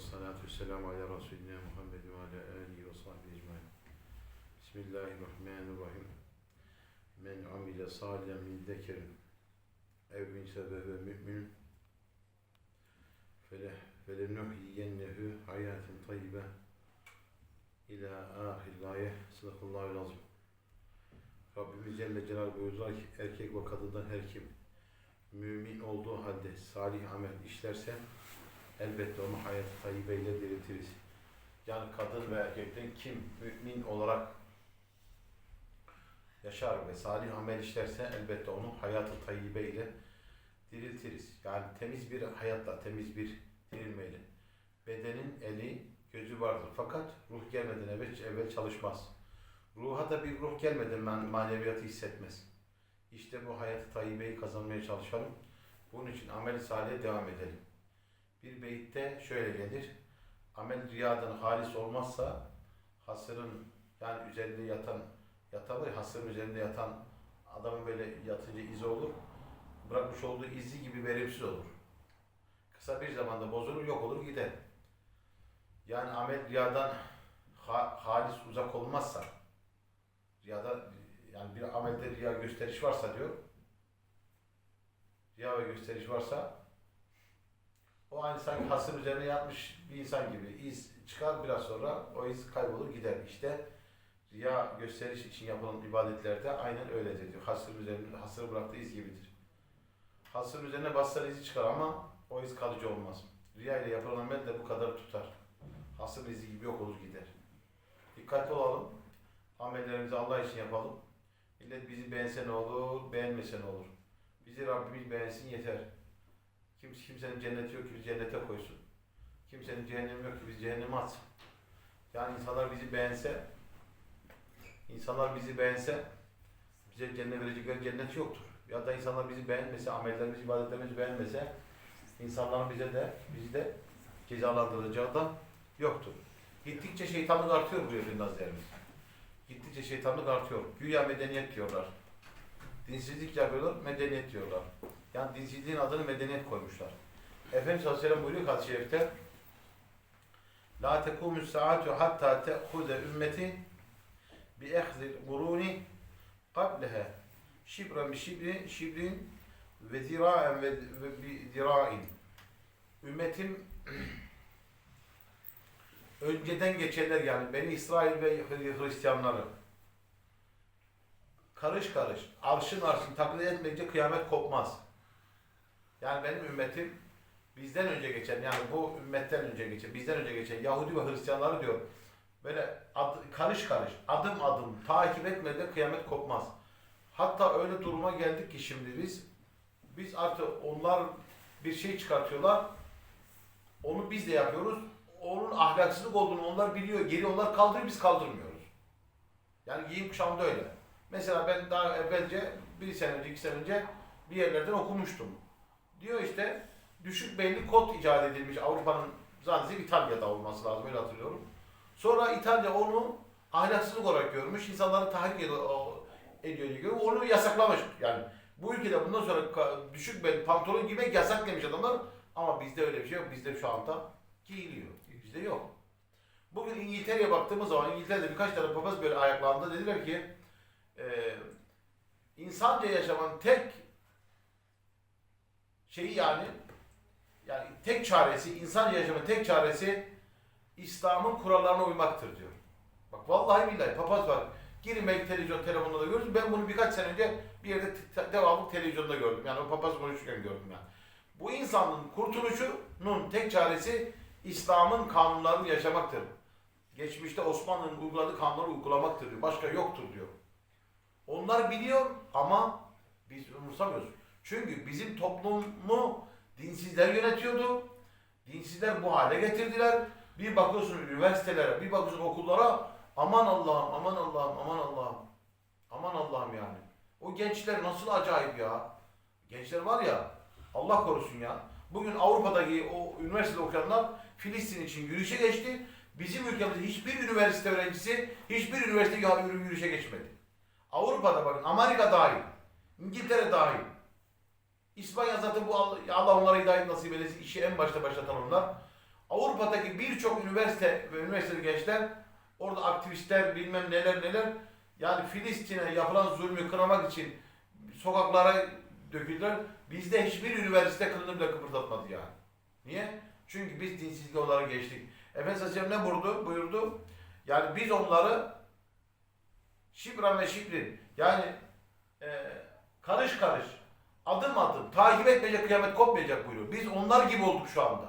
salatu vesselamu ala Resulina Muhammed ve ala alihi ve sahbihi ecmaîn. Bismillahirrahmanirrahim. Men amile salihen min zekerin ev min sebebe mü'min felenuhyiyennehu hayaten tayyibe ila ahir ayet. Sadakallahu azim. Rabbimiz Celle Celal buyurdular ki erkek ve kadından her kim mümin olduğu halde salih amel işlerse elbette onu hayat tayyibeyle diriltiriz. Yani kadın ve erkekten kim mümin olarak yaşar ve salih amel işlerse elbette onu hayatı tayyibeyle diriltiriz. Yani temiz bir hayatla, temiz bir dirilmeyle. Bedenin eli, gözü vardır. Fakat ruh gelmeden evvel, evvel çalışmaz. Ruha da bir ruh gelmeden man- maneviyatı hissetmez. İşte bu hayatı tayyibeyi kazanmaya çalışalım. Bunun için amel-i devam edelim. Bir beyitte şöyle gelir. Amel riyadan halis olmazsa hasırın yani üzerinde yatan yatan var ya, hasırın üzerinde yatan adamın böyle yatınca izi olur. Bırakmış olduğu izi gibi verimsiz olur. Kısa bir zamanda bozulur, yok olur, gider. Yani amel riyadan ha- halis uzak olmazsa riyada yani bir amelde riya gösteriş varsa diyor riya ve gösteriş varsa o aynı sanki hasır üzerine yatmış bir insan gibi iz çıkar biraz sonra o iz kaybolur gider. İşte riya gösteriş için yapılan ibadetlerde aynen öyledir diyor. Hasır üzerine hasır bıraktığı iz gibidir. Hasır üzerine bassan izi çıkar ama o iz kalıcı olmaz. Riya ile yapılan amel de bu kadar tutar. Hasır izi gibi yok olur gider. Dikkatli olalım. Amellerimizi Allah için yapalım. Millet bizi beğense ne olur, beğenmese ne olur. Bizi Rabbimiz beğensin yeter. Kimse, kimsenin cenneti yok ki bizi cennete koysun. Kimsenin cehennemi yok ki bizi cehenneme atsın. Yani insanlar bizi beğense, insanlar bizi beğense bize cennet verecekleri cennet yoktur. Ya da insanlar bizi beğenmese, amellerimiz, ibadetlerimizi beğenmese insanların bize de, bizi de cezalandıracağı da yoktur. Gittikçe şeytanlık artıyor buyuruyor Efendi Hazretlerimiz. Gittikçe şeytanlık artıyor. Güya medeniyet diyorlar. Dinsizlik yapıyorlar, medeniyet diyorlar. Yani dinsizliğin adını medeniyet koymuşlar. Efendimiz Aleyhisselam buyuruyor ki şerifte La tekumü saatu hatta te'huze ümmeti bi ehzil guruni qableha şibren bi şibrin şibrin ve ziraen ve, ve bi zirain ümmetim önceden geçenler yani Beni İsrail ve Hristiyanları karış karış, arşın arşın taklit etmeyince kıyamet kopmaz. Yani benim ümmetim bizden önce geçen yani bu ümmetten önce geçen, bizden önce geçen Yahudi ve Hristiyanları diyor böyle ad- karış karış, adım adım takip etmeden kıyamet kopmaz. Hatta öyle duruma geldik ki şimdi biz biz artık onlar bir şey çıkartıyorlar. Onu biz de yapıyoruz. Onun ahlaksızlık olduğunu onlar biliyor. Geri onlar kaldırıyor, biz kaldırmıyoruz. Yani giyim kuşamda öyle. Mesela ben daha evvelce bir sene önce, iki sene önce bir yerlerden okumuştum. Diyor işte düşük belli kod icat edilmiş Avrupa'nın zannedersem İtalya'da olması lazım öyle hatırlıyorum. Sonra İtalya onu ahlaksızlık olarak görmüş, insanları tahrik ediyor, ediyor diye görüyor. Onu yasaklamış. Yani bu ülkede bundan sonra düşük belli pantolon giymek yasak demiş adamlar. Ama bizde öyle bir şey yok. Bizde şu anda giyiliyor. Bizde yok. Bugün İngiltere'ye baktığımız zaman İngiltere'de birkaç tane papaz böyle ayaklandı. Dediler ki e, insanca yaşamanın tek şeyi yani yani tek çaresi, insanca yaşamanın tek çaresi İslam'ın kurallarına uymaktır diyor. Bak vallahi billahi papaz var. Girin belki televizyon, telefonda da görürsün. Ben bunu birkaç sene önce bir yerde devamlı televizyonda gördüm. Yani o papaz konuşurken gördüm yani. Bu insanın kurtuluşunun tek çaresi İslam'ın kanunlarını yaşamaktır. Geçmişte Osmanlı'nın uyguladığı kanunları uygulamaktır diyor. Başka yoktur diyor. Onlar biliyor ama biz umursamıyoruz. Çünkü bizim toplumu dinsizler yönetiyordu. Dinsizler bu hale getirdiler. Bir bakıyorsun üniversitelere, bir bakıyorsun okullara aman Allah'ım, aman Allah'ım, aman Allah'ım. Aman Allah'ım yani. O gençler nasıl acayip ya. Gençler var ya Allah korusun ya. Bugün Avrupa'daki o üniversitede okuyanlar Filistin için yürüyüşe geçti. Bizim ülkemizde hiçbir üniversite öğrencisi hiçbir üniversite yürü- yürüyüşe geçmedi. Avrupa'da bakın Amerika dahil. İngiltere dahil. İspanya zaten bu Allah onlara hidayet nasip eylesin. işi en başta başlatan onlar. Avrupa'daki birçok üniversite ve üniversiteli gençler orada aktivistler bilmem neler neler yani Filistin'e yapılan zulmü kınamak için sokaklara döküldüler. Bizde hiçbir üniversite kılını bile kıpırdatmadı yani. Niye? Çünkü biz dinsizlik olarak geçtik. Efendimiz Aleyhisselam ne buyurdu? buyurdu? Yani biz onları şibran ve şibrin yani e, karış karış adım adım takip etmeyecek kıyamet kopmayacak buyuruyor. Biz onlar gibi olduk şu anda.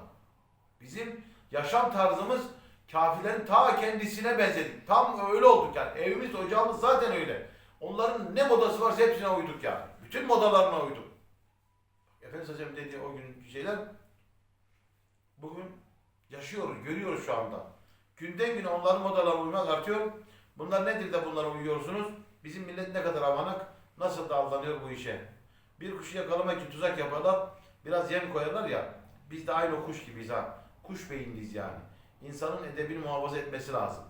Bizim yaşam tarzımız kafirlerin ta kendisine benzedik. Tam öyle olduk yani. Evimiz, ocağımız zaten öyle. Onların ne modası varsa hepsine uyduk yani. Bütün modalarına uyduk. Efendimiz Aleyhisselam dediği o gün şeyler bugün yaşıyoruz, görüyoruz şu anda. Günden güne onların modalarına uymak artıyor. Bunlar nedir de bunlara uyuyorsunuz? Bizim millet ne kadar avanak, nasıl da aldanıyor bu işe. Bir kuşu yakalamak için tuzak yaparlar, biraz yem koyarlar ya, biz de aynı kuş gibiyiz ha. Kuş beyinliyiz yani. İnsanın edebini muhafaza etmesi lazım.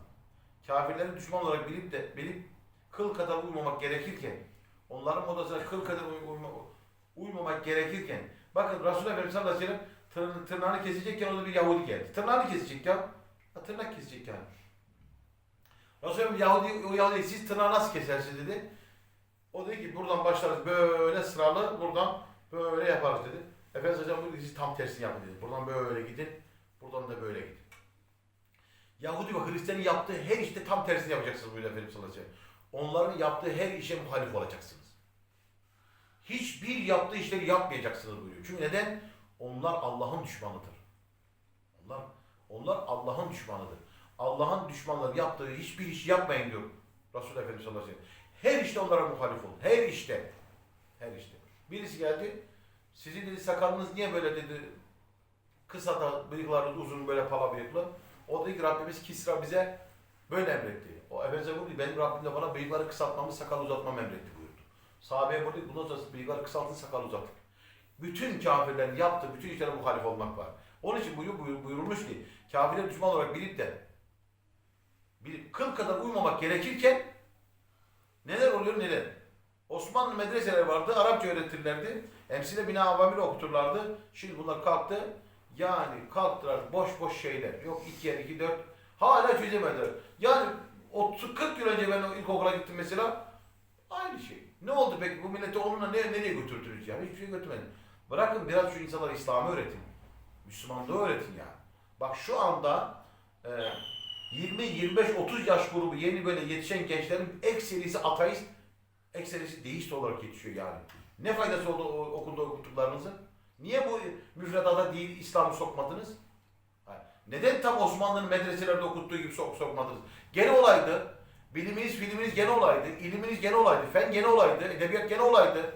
Kafirleri düşman olarak bilip de bilip kıl kadar uymamak gerekirken, onların modasına kıl kadar uy- uyma- uymamak gerekirken, bakın Resulullah Efendimiz sallallahu aleyhi ve sellem tır- tırnağını kesecekken orada bir Yahudi geldi. Tırnağını kesecek ya. Ha, tırnak kesecek yani. Resulullah Yahudi, o Yahudi siz tırnağı nasıl kesersiniz dedi. O dedi ki buradan başlarız böyle sıralı buradan böyle yaparız dedi. Efendimiz Hocam ki siz tam tersini yapın dedi. Buradan böyle gidin, buradan da böyle gidin. Yahudi ve Hristiyan'ın yaptığı her işte tam tersini yapacaksınız buyurdu Efendimiz sallallahu aleyhi ve sellem. Onların yaptığı her işe muhalif olacaksınız. Hiçbir yaptığı işleri yapmayacaksınız buyuruyor. Çünkü neden? Onlar Allah'ın düşmanıdır. Onlar onlar Allah'ın düşmanıdır. Allah'ın düşmanları yaptığı hiçbir iş yapmayın diyor Resulullah Efendimiz sallallahu aleyhi ve sellem. Her işte onlara muhalif olun. Her işte. Her işte. Birisi geldi. Sizin dedi sakalınız niye böyle dedi kısa da bıyıklarınız uzun böyle pala bıyıklı. O dedi ki Rabbimiz Kisra bize böyle emretti. O Efendimiz'e buyurdu benim Rabbim de bana bıyıkları kısaltmamı sakal uzatmamı emretti buyurdu. Sahabeye buyurdu bundan sonra bıyıkları kısaltın sakal uzatın. Bütün kafirlerin yaptığı bütün işlere muhalif olmak var. Onun için buyur, buyur, buyurulmuş ki kafirleri düşman olarak bilip de bir kıl kadar uymamak gerekirken neler oluyor neler. Osmanlı medreseleri vardı, Arapça öğretirlerdi. Emsile bina avamil okuturlardı. Şimdi bunlar kalktı. Yani kalktılar boş boş şeyler. Yok iki yer iki dört. Hala çözemediler. Yani 30 40 yıl önce ben ilkokula gittim mesela. Aynı şey. Ne oldu peki bu milleti onunla ne, nereye götürdünüz yani? Hiçbir şey götürmedin. Bırakın biraz şu insanlara İslam'ı öğretin. Müslümanlığı öğretin yani. Bak şu anda e, 20, 25, 30 yaş grubu yeni böyle yetişen gençlerin ekserisi ateist, ekserisi deist olarak yetişiyor yani. Ne faydası oldu o okulda okuttuklarınızın? Niye bu müfredata değil İslam'ı sokmadınız? Neden tam Osmanlı'nın medreselerde okuttuğu gibi sok sokmadınız? Gene olaydı. Biliminiz, filminiz gene olaydı. iliminiz gene olaydı. Fen gene olaydı. Edebiyat gene olaydı.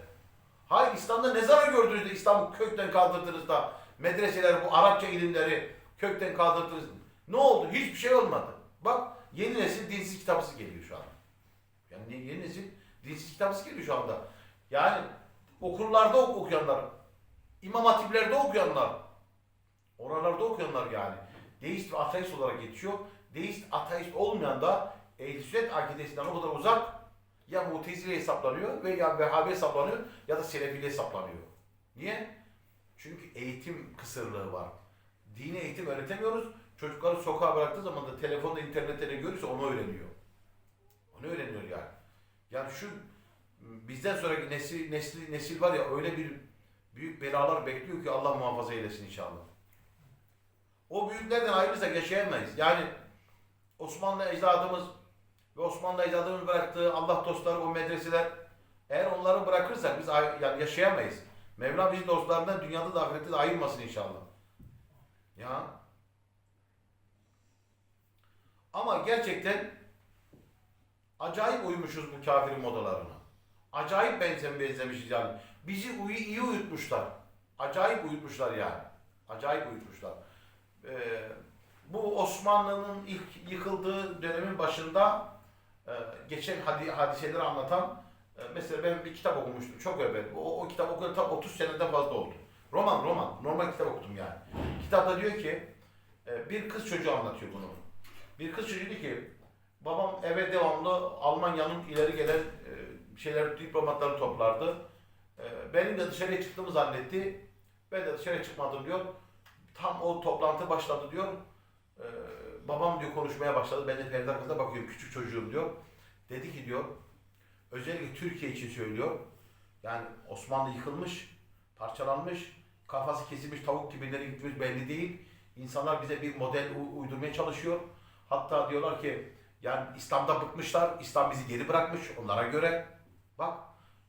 Hayır İslam'da ne zarar gördünüz de İslam'ı kökten kaldırdınız da medreseler bu Arapça ilimleri kökten kaldırdınız. Ne oldu? Hiçbir şey olmadı. Bak yeni nesil dinsiz kitapsız geliyor şu an. Yani yeni nesil dinsiz kitapsız geliyor şu anda. Yani okullarda ok- okuyanlar, imam hatiplerde okuyanlar, oralarda okuyanlar yani. Deist ve ateist olarak geçiyor. Deist, ateist olmayan da ehl sünnet akidesinden o kadar uzak ya mutezile hesaplanıyor ve ya Vehhabi hesaplanıyor ya da Selefili hesaplanıyor. Niye? Çünkü eğitim kısırlığı var. Dini eğitim öğretemiyoruz. Çocukları sokağa bıraktığı zaman da telefonda, internette ne görürse onu öğreniyor. Onu öğreniyor yani. Yani şu bizden sonraki nesil, nesil, nesil var ya öyle bir büyük belalar bekliyor ki Allah muhafaza eylesin inşallah. O büyüklerden ayrılırsak yaşayamayız. Yani Osmanlı ecdadımız ve Osmanlı ecdadımız bıraktığı Allah dostları o medreseler eğer onları bırakırsak biz yani yaşayamayız. Mevla bizi dostlarından dünyada da ahirette de ayırmasın inşallah. Ya. Ama gerçekten acayip uymuşuz bu kafirin modalarına. Acayip benzem benzemişiz yani. Bizi uyu, iyi uyutmuşlar. Acayip uyutmuşlar yani. Acayip uyutmuşlar. Ee, bu Osmanlı'nın ilk yıkıldığı dönemin başında e, geçen hadi, hadiseleri anlatan e, mesela ben bir kitap okumuştum çok evvel. O, o kitap okuyalı tam 30 seneden fazla oldu. Roman roman. Normal kitap okudum yani. Kitapta diyor ki e, bir kız çocuğu anlatıyor bunu. Bir kız çocuğu diyor ki babam eve devamlı Almanya'nın ileri gelen e, şeyler diplomatları toplardı. E, benim de dışarıya çıktığımı zannetti. Ben de dışarıya çıkmadım diyor. Tam o toplantı başladı diyor. Ee, babam diyor konuşmaya başladı. Ben de perde arkasında bakıyorum küçük çocuğum diyor. Dedi ki diyor özellikle Türkiye için söylüyor. Yani Osmanlı yıkılmış, parçalanmış, kafası kesilmiş tavuk gibi nereye gitmiş belli değil. İnsanlar bize bir model uydurmaya çalışıyor. Hatta diyorlar ki yani İslam'da bıkmışlar, İslam bizi geri bırakmış onlara göre. Bak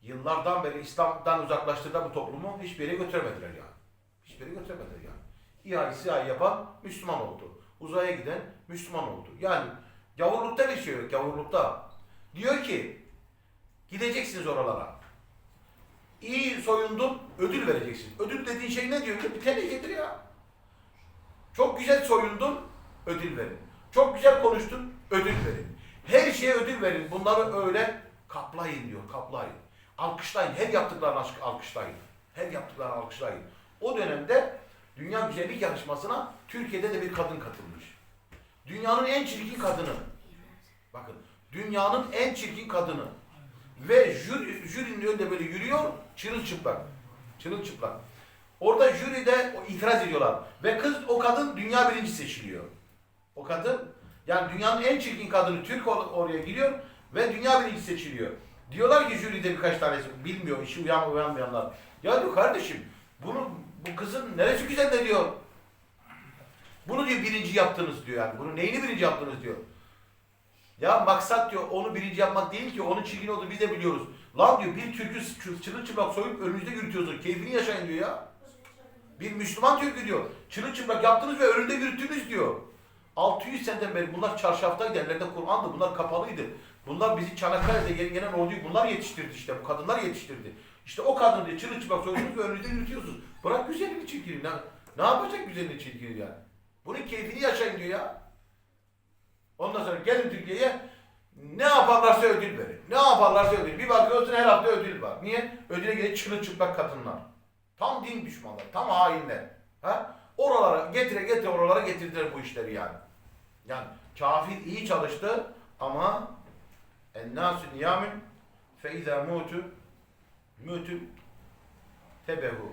yıllardan beri İslam'dan uzaklaştırdılar bu toplumu hiçbir yere götüremediler yani. Hiçbir yere götüremediler yani. İHA, SİHA yapan Müslüman oldu. Uzaya giden Müslüman oldu. Yani gavurlukta yok, gavurlukta. Diyor ki gideceksiniz oralara. İyi soyundun, ödül vereceksin. Ödül dediğin şey ne diyor? Bir tehlikedir ya. Çok güzel soyundun, ödül verin. Çok güzel konuştun, ödül verin. Her şeye ödül verin. Bunları öyle kaplayın diyor, kaplayın. Alkışlayın, her yaptıklarını alkışlayın. Her yaptıklarını alkışlayın. O dönemde Dünya Güzellik Yarışması'na Türkiye'de de bir kadın katılmış. Dünyanın en çirkin kadını. Bakın, dünyanın en çirkin kadını. Ve jüri, jürinin önünde böyle yürüyor, çırılçıplak. Çırılçıplak. Orada jüride itiraz ediyorlar. Ve kız, o kadın dünya birincisi seçiliyor. O kadın, yani dünyanın en çirkin kadını Türk or- oraya giriyor ve dünya birincisi seçiliyor. Diyorlar ki jüride birkaç tanesi, bilmiyor, işi uyan uyanmayanlar. Ya diyor kardeşim, bunu, bu kızın neresi güzel de diyor. Bunu diyor birinci yaptınız diyor yani. Bunu neyini birinci yaptınız diyor. Ya maksat diyor onu birinci yapmak değil ki onun çirkin olduğunu biz de biliyoruz. Lan diyor bir türkü çı- çırılçıplak soyup önünüzde yürütüyorsunuz. Keyfini yaşayın diyor ya. Bir Müslüman türkü diyor. Çırılçıplak yaptınız ve önünde yürüttünüz diyor. 600 seneden beri bunlar çarşaftaydı, ellerinde Kur'an'dı, bunlar kapalıydı. Bunlar bizi Çanakkale'de gelen, gelen orduyu bunlar yetiştirdi işte, bu kadınlar yetiştirdi. İşte o kadın diye çırılçıplak soyuyorsunuz ve önünde yürütüyorsunuz. Bırak güzelliğini çirkini, ne, ne yapacak güzelliğini çirkini yani? Bunun keyfini yaşayın diyor ya. Ondan sonra gelin Türkiye'ye ne yaparlarsa ödül verin. Ne yaparlarsa ödül. Bir bakıyorsun her hafta ödül var. Niye? Ödüle gelir çırılçıplak kadınlar. Tam din düşmanlar, tam hainler. Ha? Oralara getire getire oralara getirdiler bu işleri yani. Yani kafir iyi çalıştı ama ennâsü niyamin fe izâ mutu mutu tebehu.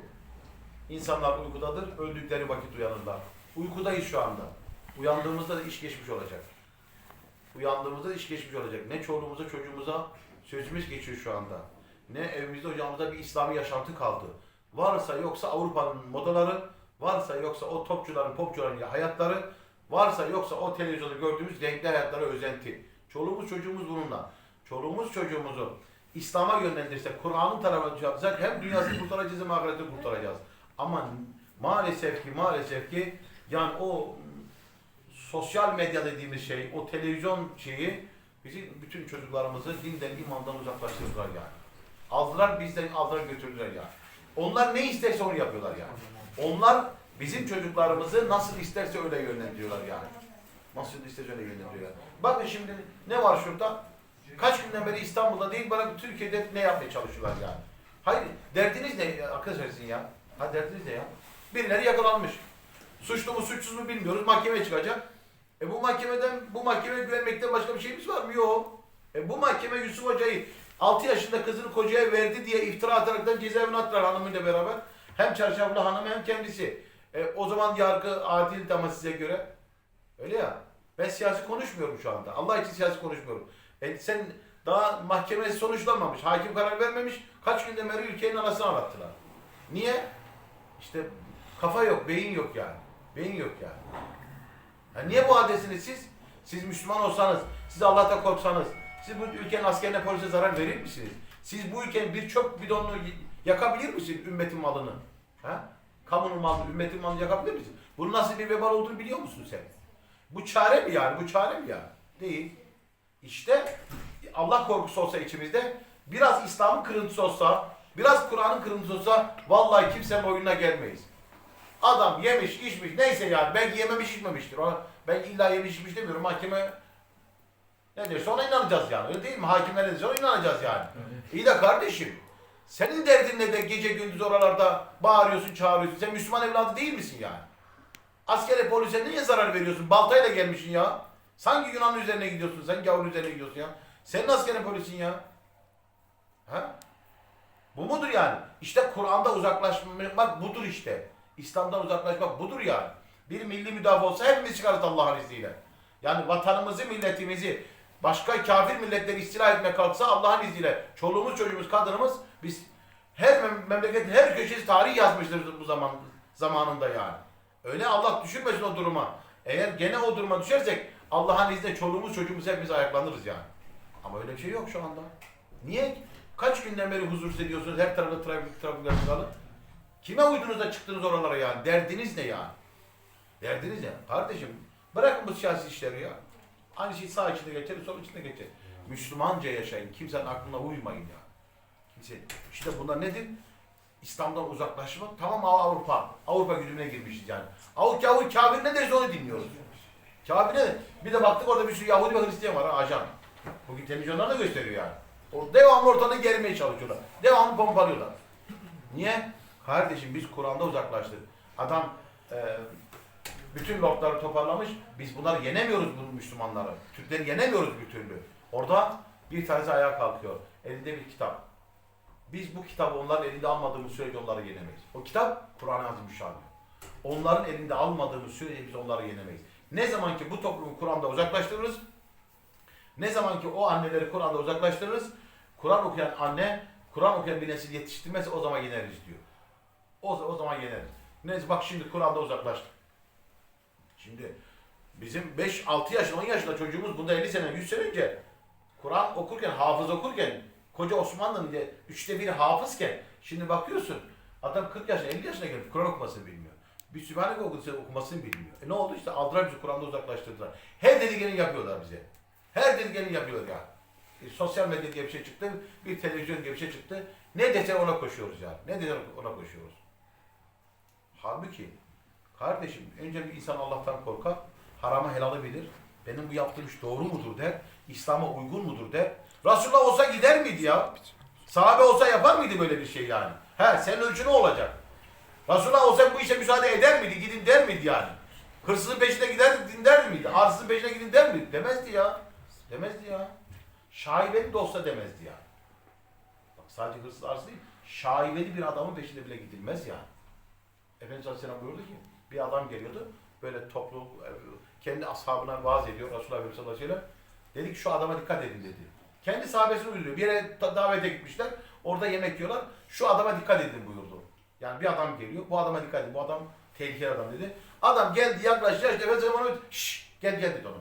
İnsanlar uykudadır, öldükleri vakit uyanırlar. Uykudayız şu anda. Uyandığımızda da iş geçmiş olacak. Uyandığımızda da iş geçmiş olacak. Ne çoluğumuza çocuğumuza sözümüz geçiyor şu anda. Ne evimizde ocağımızda bir İslami yaşantı kaldı. Varsa yoksa Avrupa'nın modaları, varsa yoksa o topçuların, popçuların hayatları, varsa yoksa o televizyonda gördüğümüz renkli hayatlara özenti. Çoluğumuz çocuğumuz bununla. Çoluğumuz çocuğumuzu İslam'a yönlendirsek, Kur'an'ın tarafına yapacak hem dünyasını kurtaracağız hem ahiretini kurtaracağız. Ama maalesef ki maalesef ki yani o sosyal medya dediğimiz şey, o televizyon şeyi bizi bütün çocuklarımızı dinden, imandan uzaklaştırdılar yani. Aldılar bizden aldılar götürdüler yani. Onlar ne isterse onu yapıyorlar yani. Onlar bizim çocuklarımızı nasıl isterse öyle yönlendiriyorlar yani. Nasıl isterse öyle yönlendiriyorlar. Bakın şimdi ne var şurada? Kaç günden beri İstanbul'da değil bana Türkiye'de ne yapmaya çalışıyorlar yani. Hayır derdiniz ne arkadaşlar sizin ya? Ha derdiniz ne ya? Birileri yakalanmış. Suçlu mu suçsuz mu bilmiyoruz. Mahkemeye çıkacak. E bu mahkemeden, bu mahkemeye güvenmekten başka bir şeyimiz var mı? Yok. E bu mahkeme Yusuf Hoca'yı 6 yaşında kızını kocaya verdi diye iftira ataraktan cezaevine attılar hanımıyla beraber. Hem çarşaflı hanım hem kendisi. E, o zaman yargı adil ama size göre. Öyle ya. Ben siyasi konuşmuyorum şu anda. Allah için siyasi konuşmuyorum. E sen daha mahkeme sonuçlanmamış. Hakim karar vermemiş. Kaç günden beri ülkenin anasını ağlattılar. Niye? İşte kafa yok, beyin yok yani. Beyin yok yani. Ya niye bu adresiniz siz? Siz Müslüman olsanız, siz Allah'ta korksanız, siz bu ülkenin askerine polise zarar verir misiniz? Siz bu ülkenin bir çöp bidonunu yakabilir misiniz ümmetin malını? Ha? Kamunun malını, ümmetin malını yakabilir misin? Bunun nasıl bir vebal olduğunu biliyor musun sen? Bu çare mi yani? Bu çare mi yani? Değil. İşte Allah korkusu olsa içimizde, biraz İslam'ın kırıntısı olsa, biraz Kur'an'ın kırıntısı olsa vallahi kimsenin oyununa gelmeyiz. Adam yemiş, içmiş, neyse yani. Belki yememiş, içmemiştir. Ona, ben illa yemiş, içmiş demiyorum. Mahkeme ne diyorsa ona inanacağız yani. Öyle değil mi? Hakimler ne diyorsa ona inanacağız yani. İyi de kardeşim, senin derdin ne de gece gündüz oralarda bağırıyorsun, çağırıyorsun. Sen Müslüman evladı değil misin yani? Askere, polise niye zarar veriyorsun? Baltayla gelmişsin ya. Sanki Yunan'ın üzerine gidiyorsun, sen gavurun üzerine gidiyorsun ya. Senin askerin polisin ya. Ha? Bu mudur yani? İşte Kur'an'da uzaklaşmak budur işte. İslam'dan uzaklaşmak budur yani. Bir milli müdafaa olsa hepimiz çıkarız Allah'ın izniyle. Yani vatanımızı, milletimizi başka kafir milletleri istila etmeye kalksa Allah'ın izniyle çoluğumuz, çocuğumuz, kadınımız biz her mem- memleketin her köşesi tarih yazmıştır bu zaman zamanında yani. Öyle Allah düşürmesin o duruma. Eğer gene o duruma düşersek Allah'ın izniyle çoluğumuz, çocuğumuz hepimiz ayaklanırız yani. Ama öyle bir şey yok şu anda. Niye? Kaç günden beri huzursuz ediyorsunuz? Her tarafta trafik, trafikler tıkalı. Kime uydunuz da çıktınız oralara yani? Derdiniz ne yani? Derdiniz ne? Kardeşim bırakın bu siyasi işleri ya. Aynı şey sağ içinde geçer, sol içinde geçer. Müslümanca yaşayın. Kimsenin aklına uymayın ya. Kimse. İşte bunlar nedir? İslam'dan uzaklaşma. Tamam Avrupa. Avrupa güdümüne girmişiz yani. Avrupa Yahudi kafir ne derse onu dinliyoruz. Kafir ne? Bir de baktık orada bir sürü Yahudi ve Hristiyan var ha, ajan. Bugün televizyonlar da gösteriyor yani. O devamlı ortalığı germeye çalışıyorlar. Devamlı pompalıyorlar. Niye? Kardeşim biz Kur'an'da uzaklaştık. Adam e, bütün lordları toparlamış. Biz bunları yenemiyoruz bu Müslümanları. Türkleri yenemiyoruz bir türlü. Orada bir tanesi ayağa kalkıyor. Elinde bir kitap. Biz bu kitabı onların elinde almadığımız sürece onları yenemeyiz. O kitap Kur'an-ı Azimüşşan. Onların elinde almadığımız sürece biz onları yenemeyiz. Ne zaman ki bu toplumu Kur'an'da uzaklaştırırız, ne zaman ki o anneleri Kur'an'da uzaklaştırırız, Kur'an okuyan anne, Kur'an okuyan bir nesil yetiştirmezse o zaman yeneriz diyor. O, o zaman yeneriz. Neyse bak şimdi Kur'an'da uzaklaştık. Şimdi bizim 5-6 yaşında 10 yaşında çocuğumuz bunda 50 sene 100 sene önce Kur'an okurken, hafız okurken koca Osmanlı'nın de üçte biri hafızken şimdi bakıyorsun adam 40 yaşına 50 yaşına gelmiş Kur'an okumasını bilmiyor. Bir Sübhaneke okusa okumasını bilmiyor. E ne oldu işte aldılar bizi Kur'an'da uzaklaştırdılar. Her dediklerini yapıyorlar bize. Her dediklerini yapıyorlar yani. E, sosyal medya diye bir şey çıktı, bir televizyon diye bir şey çıktı. Ne dese ona koşuyoruz yani. Ne dese ona koşuyoruz. Halbuki kardeşim önce bir insan Allah'tan korkar, harama helalı bilir. Benim bu yaptığım iş doğru mudur der. İslam'a uygun mudur der. Resulullah olsa gider miydi ya? Sahabe olsa yapar mıydı böyle bir şey yani? He senin ölçü ne olacak? Resulullah olsa bu işe müsaade eder miydi? Gidin der miydi yani? Hırsızın peşine gider der miydi? Arsızın peşine gidin der miydi? Demezdi ya. Demezdi ya. Şaibeli de olsa demezdi ya. Bak sadece hırsız arsız değil. Şaibeli bir adamın peşinde bile gidilmez yani. Efendimiz Aleyhisselam buyurdu ki bir adam geliyordu böyle toplu e, kendi ashabına vaaz ediyor Resulullah Efendimiz sallallahu aleyhi ve sellem. Dedi ki şu adama dikkat edin dedi. Kendi sahabesini uyduruyor. Bir yere da- davete gitmişler. Orada yemek yiyorlar. Şu adama dikkat edin buyurdu. Yani bir adam geliyor. Bu adama dikkat edin. Bu adam tehlikeli adam dedi. Adam geldi yaklaştı. İşte Efendimiz ona şşş gel gel dedi onu.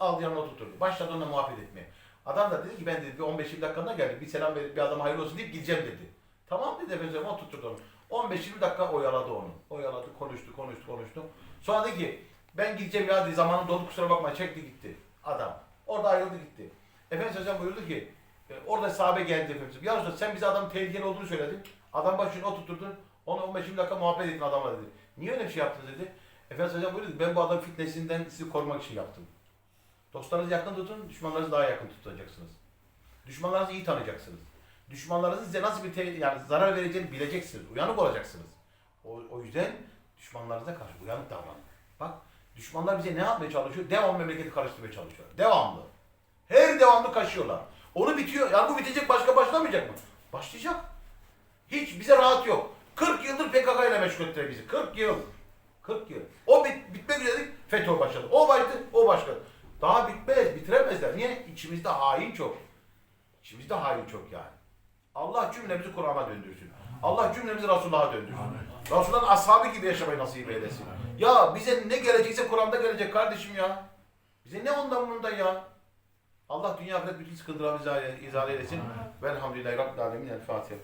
Al yanına oturtturdu. Başladı onunla muhabbet etmeye. Adam da dedi ki ben dedi bir 15-20 dakikada geldim. Bir selam verip bir adama hayırlı olsun deyip gideceğim dedi. Tamam dedi Efendimiz ona oturtturdu onu. 15-20 dakika oyaladı onu. Oyaladı, konuştu, konuştu, konuştu. Sonra dedi ki ben gideceğim ya dedi zamanım doldu kusura bakma çekti gitti adam. Orada ayrıldı gitti. Efendimiz Aleyhisselam buyurdu ki e, orada sahabe geldi Efendimiz. Ya Resulallah sen bize adamın tehlikeli olduğunu söyledin. Adam başını oturtturdun. Ona 15-20 dakika muhabbet ettin adamla dedi. Niye öyle bir şey yaptın dedi. Efendimiz Aleyhisselam buyurdu ki ben bu adamın fitnesinden sizi korumak için yaptım. Dostlarınızı yakın tutun, düşmanlarınızı daha yakın tutacaksınız. Düşmanlarınızı iyi tanıyacaksınız. Düşmanlarınızın size nasıl bir te- yani zarar vereceğini bileceksiniz. Uyanık olacaksınız. O, o yüzden düşmanlarınıza karşı uyanık davranın. Bak düşmanlar bize ne yapmaya çalışıyor? Devamlı memleketi karıştırmaya çalışıyorlar. Devamlı. Her devamlı kaşıyorlar. Onu bitiyor. Yani bu bitecek başka başlamayacak mı? Başlayacak. Hiç bize rahat yok. 40 yıldır PKK ile meşgul ettiler bizi. 40 yıl. 40 yıl. O bit, bitmek üzeredik. FETÖ başladı. O başladı. O başladı. Daha bitmez. Bitiremezler. Niye? İçimizde hain çok. İçimizde hain çok yani. Allah cümlemizi Kur'an'a döndürsün. Allah cümlemizi Resulullah'a döndürsün. Resulullah'ın ashabı gibi yaşamayı nasip eylesin. Ya bize ne gelecekse Kur'an'da gelecek kardeşim ya. Bize ne ondan bundan ya. Allah dünya ahiret bütün sıkıntılarımızı izah eylesin. Velhamdülillahi Rabbil Alemin. El Fatiha.